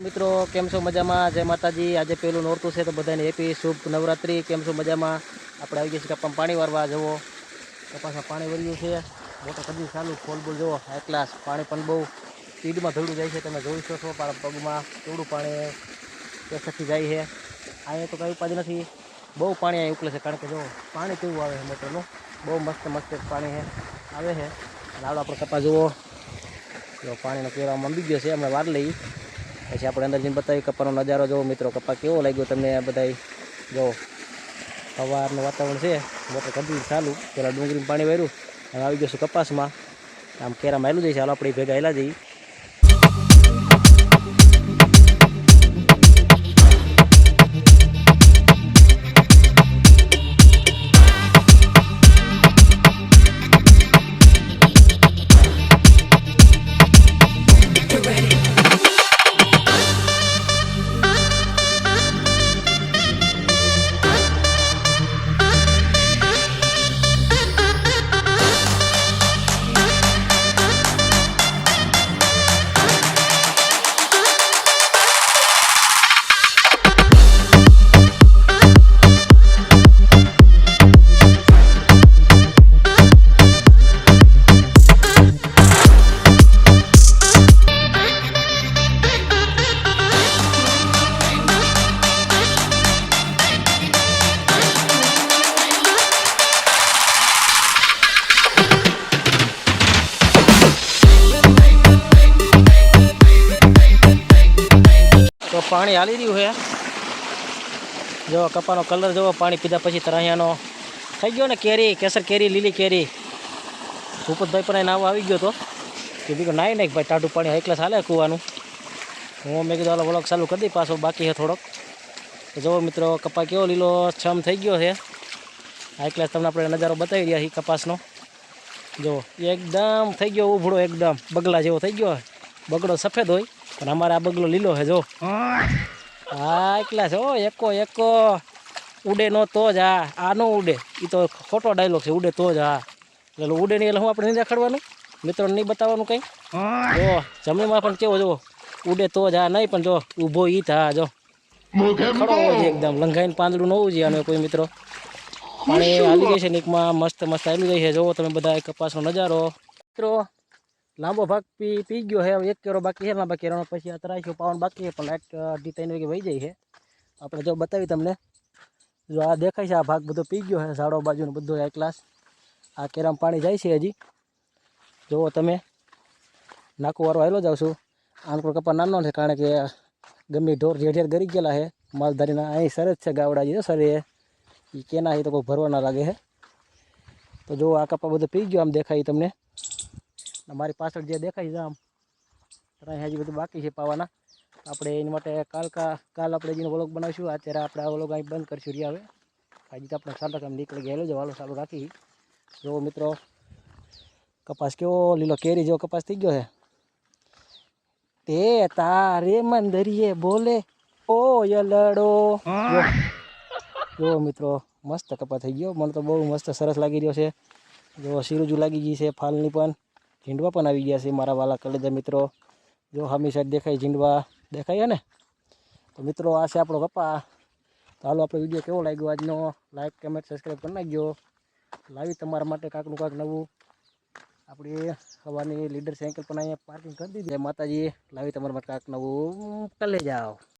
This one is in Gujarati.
મિત્રો, કેમ છો મજામાં? જય માતાજી. આજે પેલું નોરતું છે તો બધાને હેપી શુભ નવરાત્રી. કેમ છો મજામાં? આપણે આવી ગયા છીએ કપામાં પાણી વારવા. જવો કપાસમાં પાણી વળ્યું છે. મોટો કદી ચાલુ. ફોલ બોલ જવો હાઈ ક્લાસ પાણી પણ બહુ સ્પીડમાં ધોળું જાય છે. તમે જોઈ શકો છો મારા પગમાં થોડું પાણી પેસથી જાય છે. અહીંયા તો કંઈ ઉપાધિ નથી. બહુ પાણી અહીં ઉકલે છે. કારણ કે જો, પાણી કેવું આવે છે મોટરનું? બહુ મસ્ત મસ્ત પાણી છે. આવે છે. આવડો આપણે કપા જુઓ. જો, પાણીનો કેળા મંડી ગયો છે. હમણાં વાર લઈ. પછી આપણે અંદર જઈને બતાવી કપાનો નજારો. જોવો મિત્રો કપા કેવો લાગ્યો તમને આ બધા જો સવારનું વાતાવરણ છે. મોટર કદી ચાલુ. પેલા ડુંગળીમાં પાણી વાર્યું હવે આવી ગયો છું કપાસમાં. આમ કેરામાં માયલું જાય ચાલો આપણે ભેગા હેલા જઈએ. તો પાણી હાલી રહ્યું છે. જો કપાનો કલર જોવો, પાણી પીધા પછી તરાહિયાનો થઈ ગયો ને કેરી, કેસર કેરી, લીલી કેરી. ભૂપતભાઈ પણ નાવ આવી ગયો તો. કે બીજું નાઈ નાખ ભાઈ, ટાઢું પાણી એકલા ચાલે કૂવાનું. હું મેં કીધું, હાલો વલોક ચાલુ કરી દઈ પાછો, બાકી છે થોડોક. તો જુઓ મિત્રો, કપા કેવો લીલો છમ થઈ ગયો છે. હાઈ ક્લાસ તમને આપણે નજારો બતાવી રહ્યા છીએ કપાસનો. જો એકદમ થઈ ગયો ઉભળો એકદમ બગલા જેવો થઈ ગયો બગડો સફેદ હોય. પણ અમારે આ બગલો લીલો છે, જો. હા એકલા છે ઓ એકો એકો. ઉડે નો તો જ આ. આ નો ઉડે. એ તો ખોટો ડાયલોગ છે, ઉડે તો જ આ. એટલે ઉડે નહીં એટલે હું આપણે નહીં દેખાડવાનું? મિત્રોને નહીં બતાવવાનું કંઈ? જો જમીનમાં પણ કેવો, જો, ઉડે તો જ આ નહીં, પણ જો, ઊભો ઈ થા, જો. ખડો જોઈએ એકદમ. લંઘાઈને પાંદડું ન હોવું જોઈએ અને કોઈ મિત્રો. પાણી હાલી ગઈ છે નીકમાં મસ્ત મસ્ત હાલી ગઈ છે. જોવો તમે બધા કપાસનો નજારો. મિત્રો લાંબો ભાગ પી પી ગયો છે એક કેરો બાકી છે લાંબા કેરાનો પછી આ ત્રાઈસો પાવન બાકી છે પણ લાઈટ અઢી ત્રણ વાગે વહી જાય છે આપણે જો બતાવી તમને, જો આ દેખાય છે, આ ભાગ બધો પી ગયો છે ઝાડો બાજુનો બધો આ ક્લાસ આ કેરામાં પાણી જાય છે હજી. જુઓ તમે, નાકું વાળો આવેલો જાઉં છું આમ કોઈ કપા નાનો છે, કારણ કે ગમે ઢોર ઝેર ઝેર ગરી ગયેલા છે માલધારીના અહીં સરસ છે, ગાવડા જે સર એ. એ કેના છે તો કોઈ ભરવા ના લાગે છે તો જો આ કપા બધો પી ગયો, આમ દેખાય તમને. અને મારી પાછળ જે દેખાય છે આમ ત્યાં હજી બધું બાકી છે પાવાના. આપણે એની માટે કાલ કાલ આપણે જેનો વ્લોગ બનાવીશું, અત્યારે આપણે આ વ્લોગ અહીં બંધ કરીશું રહ્યા હવે. હજી તો આપણે સારા કામ નીકળી ગયેલો છે વાલો સારું રાખી. જો મિત્રો, કપાસ કેવો લીલો કેરી જેવો કપાસ થઈ ગયો છે. તે તારે મંદરીએ બોલે ઓ યલડો જો મિત્રો, મસ્ત કપાસ થઈ ગયો. મને તો બહુ મસ્ત સરસ લાગી રહ્યો છે. જો સિરુજુ લાગી ગઈ છે ફાલની પણ. ઝીંડવા પણ આવી ગયા છે મારા વાલા કલેજા મિત્રો. જો હામી સાઈડ દેખાય ઝીંડવા, દેખાય ને? તો મિત્રો, આ છે આપણો કપા તો હાલો, આપણો વીડિયો કેવો લાગ્યો આજનો? લાઈક કમેન્ટ સબસ્ક્રાઈબ કરી નાખજો. લાવી તમારા માટે કાંકનું કાંક નવું. આપણી હવાની લીડર સાયકલ પણ અહીંયા પાર્કિંગ કરી દીધી માતાજી, લાવી તમારા માટે કાંક નવું. કલે જાઓ